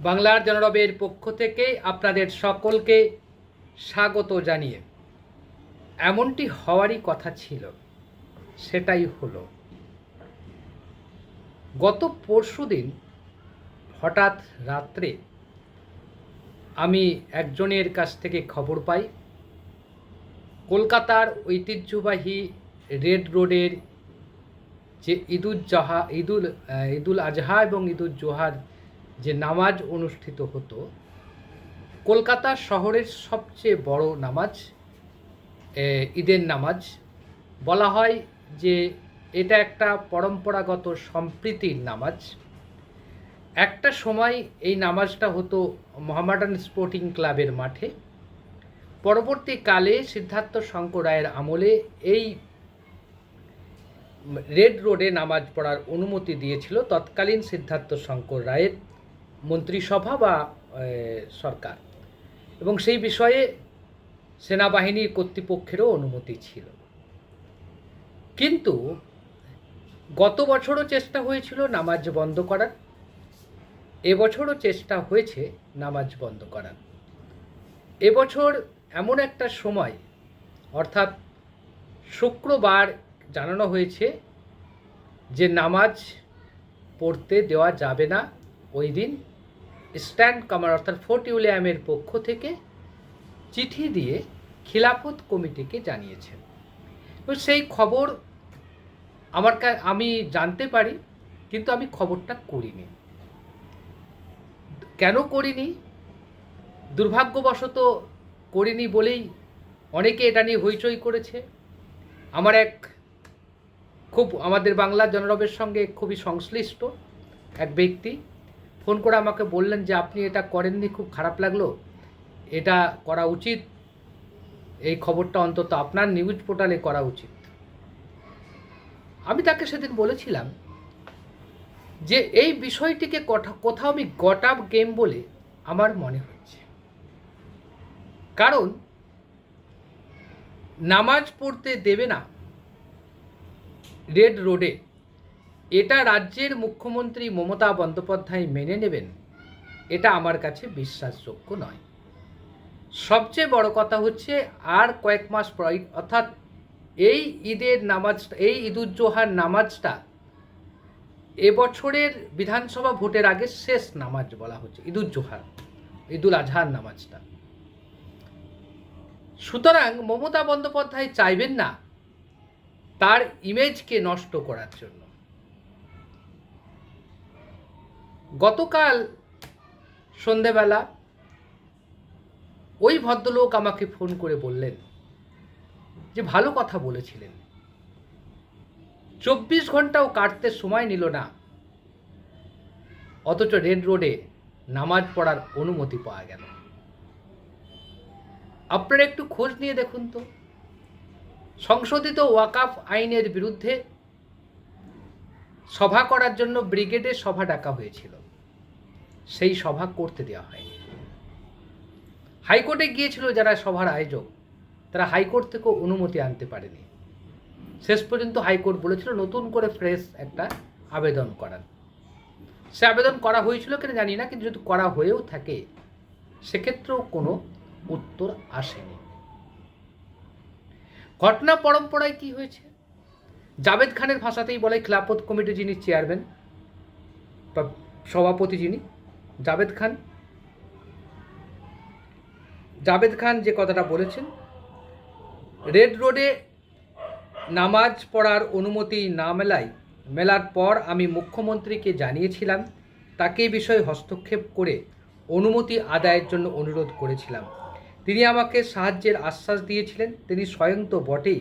বাংলার জনরবের পক্ষ থেকে আপনাদের সকলকে স্বাগত জানিয়ে এমনটি হওয়ারই কথা ছিল, সেটাই হলো, গত পরশুদিন হঠাৎ রাত্রে আমি একজনের কাছ থেকে খবর পাই, কলকাতার ঐতিহ্যবাহী রেড রোডের যে ঈদুল জাহা, ঈদুল ঈদুল আজহা এবং ঈদুল জোহার যে নামাজ অনুষ্ঠিত হতো, কলকাতা শহরের সবচেয়ে বড় নামাজ ঈদের নামাজ, বলা হয় যে এটা একটা পরম্পরাগত সম্প্রীতির নামাজ। একটা সময় এই নামাজটা হতো মোহামেডান স্পোর্টিং ক্লাবের মাঠে। পরবর্তীকালে সিদ্ধার্থ শঙ্কর রায়ের আমলে এই রেড রোডে নামাজ পড়ার অনুমতি দিয়েছিল তৎকালীন সিদ্ধার্থ শঙ্কর রায়ের। মন্ত্রিসভা বা সরকার। এবং সেই বিষয়ে সেনাবাহিনীর কর্তৃপক্ষেরও অনুমতি ছিল। কিন্তু গত বছরও চেষ্টা হয়েছিল নামাজ বন্ধ করার। এবছরও চেষ্টা হয়েছে নামাজ বন্ধ করার। এবছর এমন একটা সময়, অর্থাৎ শুক্রবার জানানো হয়েছে যে নামাজ পড়তে দেওয়া যাবে না ওই দিন। স্ট্যান্ড কামার অর্থাৎ ফোর্ট উইলিয়ামের পক্ষ থেকে চিঠি দিয়ে খিলাফত কমিটিকে জানিয়েছেন। তো সেই খবর আমার আমি জানতে পারি, কিন্তু আমি খবরটা করিনি। কেন করিনি? দুর্ভাগ্যবশত করিনি বলেই অনেকে এটা নিয়ে হইচই করেছে। আমার এক খুব, আমাদের বাংলা জনরবের সঙ্গে খুবই সংশ্লিষ্ট এক ব্যক্তি। ফোন করে আমাকে বললেন যে, আপনি এটা করেননি, খুব খারাপ লাগল। এটা করা উচিত। এই খবরটা অন্তত আপনার নিউজ পোর্টালে করা উচিত। আমি তাকে সেদিন বলেছিলাম যে, এই বিষয়টিকে কথা- কোথাও আমি গট আপ গেম বলে আমার মনে হচ্ছে। কারণ, নামাজ পড়তে দেবে না রেড রোডে এটা রাজ্যের মুখ্যমন্ত্রী মমতা বন্দ্যোপাধ্যায় মেনে নেবেন? এটা আমার কাছে বিশ্বাসযোগ্য নয়। সবচেয়ে বড় কথা হচ্ছে, আর কয়েক মাস পর, অর্থাৎ এই ঈদের নামাজ এই ঈদুজ্জোহার নামাজটা এবছরের বিধানসভা ভোটের আগে শেষ নামাজ বলা হচ্ছে ঈদুজ্জোহার ঈদুল আজহার নামাজটা। সুতরাং মমতা বন্দ্যোপাধ্যায় চাইবেন না তার ইমেজকে নষ্ট করার জন্য। গতকাল সন্ধেবেলা ওই ভদ্রলোক আমাকে ফোন করে বললেন যে ভালো কথা বলেছিলেন। চব্বিশ ঘন্টাও কাটতে সময় নিল না। অথচ রেড রোডে নামাজ পড়ার অনুমতি পাওয়া গেল। আপনারা একটু খোঁজ নিয়ে দেখুন তো। সংশোধিত ওয়াকাফ আইনের বিরুদ্ধে সভা করার জন্য ব্রিগেডে সভা ডাকা হয়েছিল। সেই সভা করতে দেওয়া হয়নি। হাইকোর্টে গিয়েছিল যারা সভার আয়োজক, তারা হাইকোর্ট থেকেও অনুমতি আনতে পারেনি। শেষ পর্যন্ত হাইকোর্ট বলেছিল নতুন করে ফ্রেশ একটা আবেদন করার সে আবেদন করা হয়েছিল কিনা জানি না, কিন্তু যদি করা হয়েও থাকে, সেক্ষেত্রেও কোনো উত্তর আসেনি। ঘটনা পরম্পরায় কি হয়েছে? জাভেদ খানের ভাষাতেই বলে, খিলাফত কমিটি যিনি চেয়ারম্যান সভাপতি যিনি জাভেদ খান। জাভেদ খান যে কথাটা বলেছেন, রেড রোডে নামাজ পড়ার অনুমতি না মেলায়, মেলার পর আমি মুখ্যমন্ত্রীকে জানিয়েছিলাম, তাকে বিষয়ে হস্তক্ষেপ করে অনুমতি আদায়ের জন্য অনুরোধ করেছিলাম। তিনি আমাকে সাহায্যের আশ্বাস দিয়েছিলেন, তিনি স্বয়ং তো বটেই।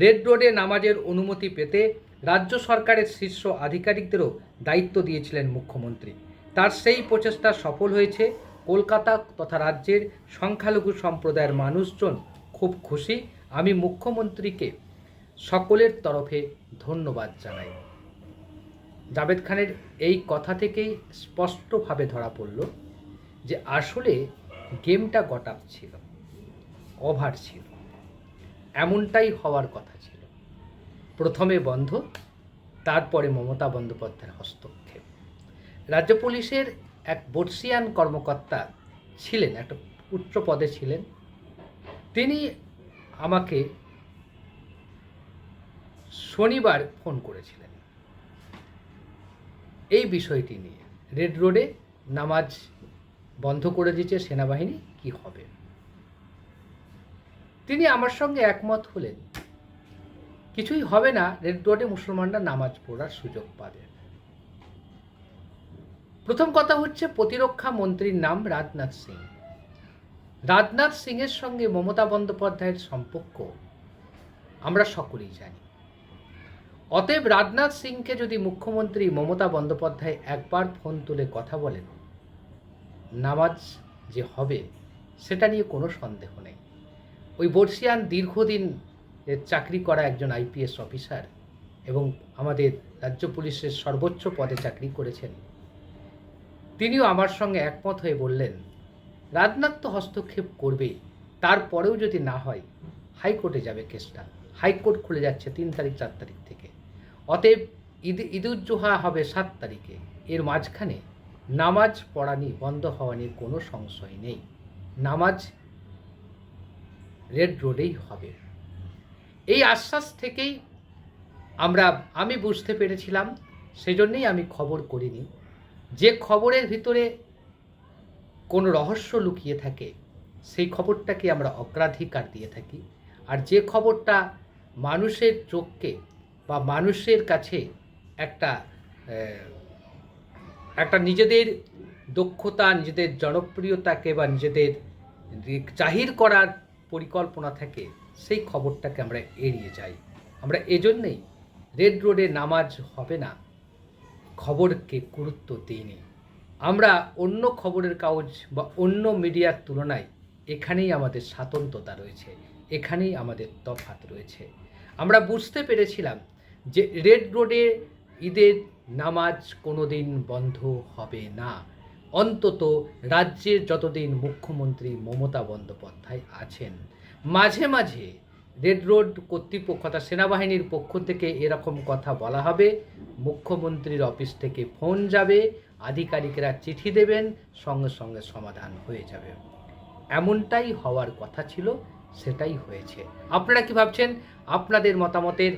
রেড রোডে নামাজের অনুমতি পেতে রাজ্য সরকারের শীর্ষ আধিকারিকদেরও দায়িত্ব দিয়েছিলেন মুখ্যমন্ত্রী। তার সেই প্রচেষ্টা সফল হয়েছে। কলকাতা তথা রাজ্যের সংখ্যালঘু সম্প্রদায়ের মানুষজন খুব খুশি। আমি মুখ্যমন্ত্রীকে সকলের তরফে ধন্যবাদ জানাই। জাভেদ খানের এই কথা থেকেই স্পষ্টভাবে ধরা পড়ল যে আসলে গেমটা গটাপ ছিল, ওভার ছিল, এমনটাই হওয়ার কথা ছিল। প্রথমে বন্ধ, তারপরে মমতা বন্দ্যোপাধ্যায়ের হস্তক্ষেপ। রাজ্য পুলিশের এক বর্ষিয়ান কর্মকর্তা ছিলেন, একটা উচ্চ পদে ছিলেন। তিনি আমাকে শনিবার ফোন করেছিলেন। এই বিষয়টি নিয়ে রেড রোডে নামাজ বন্ধ করে দিয়েছে সেনাবাহিনী, কি হবে? তিনি আমার সঙ্গে একমত হলেন। কিছুই হবে না, রেড রোডে মুসলমানরা নামাজ পড়ার সুযোগ পাবে। প্রথম কথা হচ্ছে প্রতিরক্ষা মন্ত্রীর নাম রাজনাথ সিং। রাজনাথ সিংয়ের সঙ্গে মমতা বন্দ্যোপাধ্যায়ের সম্পর্ক আমরা সকলেই জানি। অতএব রাজনাথ সিংকে যদি মুখ্যমন্ত্রী মমতা বন্দ্যোপাধ্যায় একবার ফোন তুলে কথা বলেন, নামাজ যে হবে সেটা নিয়ে কোনো সন্দেহ নেই। ওই বর্ষিয়ান দীর্ঘদিন চাকরি করা একজন আইপিএস অফিসার এবং আমাদের রাজ্য পুলিশের সর্বোচ্চ পদে চাকরি করেছেন তিনিও আমার সঙ্গে একমত হয়ে বললেন, রাজনাথ তো হস্তক্ষেপ করবেই, তারপরেও যদি না হয়, হাইকোর্টে যাবে কেসটা। হাইকোর্ট খুলে যাচ্ছে তিন তারিখ, চার তারিখ থেকে। অতএব ঈদ, ঈদুজ্জোহা হবে সাত তারিখে। এর মাঝখানে নামাজ পড়া নিয়ে বন্ধ হওয়া নিয়ে কোনো সংশয় নেই। নামাজ রেড রোডেই হবে। এই আশ্বাস থেকেই আমরা, আমি বুঝতে পেরেছিলাম, সেজন্যই আমি খবর করিনি। যে খবরের ভিতরে কোনো রহস্য লুকিয়ে থাকে, সেই খবরটাকে আমরা অগ্রাধিকার দিয়ে থাকি। আর যে খবরটা মানুষের চোখকে বা মানুষের কাছে একটা একটা নিজেদের দক্ষতা, নিজেদের জনপ্রিয়তাকে বা নিজেদের জাহির করার পরিকল্পনা থাকে সেই খবরটাকে আমরা এড়িয়ে যাই। আমরা এজন্যেই রেড রোডে নামাজ হবে না। খবরকে গুরুত্ব দিইনি। আমরা অন্য খবরের কাগজ বা অন্য মিডিয়ার তুলনায় এখানেই আমাদের স্বাতন্ত্রতা রয়েছে, এখানেই আমাদের তফাৎ রয়েছে। আমরা বুঝতে পেরেছিলাম যে রেড রোডে ঈদের নামাজ কোনোদিন বন্ধ হবে না। অন্তত রাজ্যের যতদিন মুখ্যমন্ত্রী মমতা বন্দ্যোপাধ্যায় আছেন, মাঝে মাঝে রেড রোড কর্তৃপক্ষ অর্থাৎ সেনাবাহিনীর পক্ষ থেকে এরকম কথা বলা হবে। মুখ্যমন্ত্রীর অফিস থেকে ফোন যাবে, আধিকারিকরা চিঠি দেবেন, সঙ্গে সঙ্গে সমাধান হয়ে যাবে। এমনটাই হওয়ার কথা ছিল, সেটাই হয়েছে। আপনারা কি ভাবছেন? আপনাদের মতামতের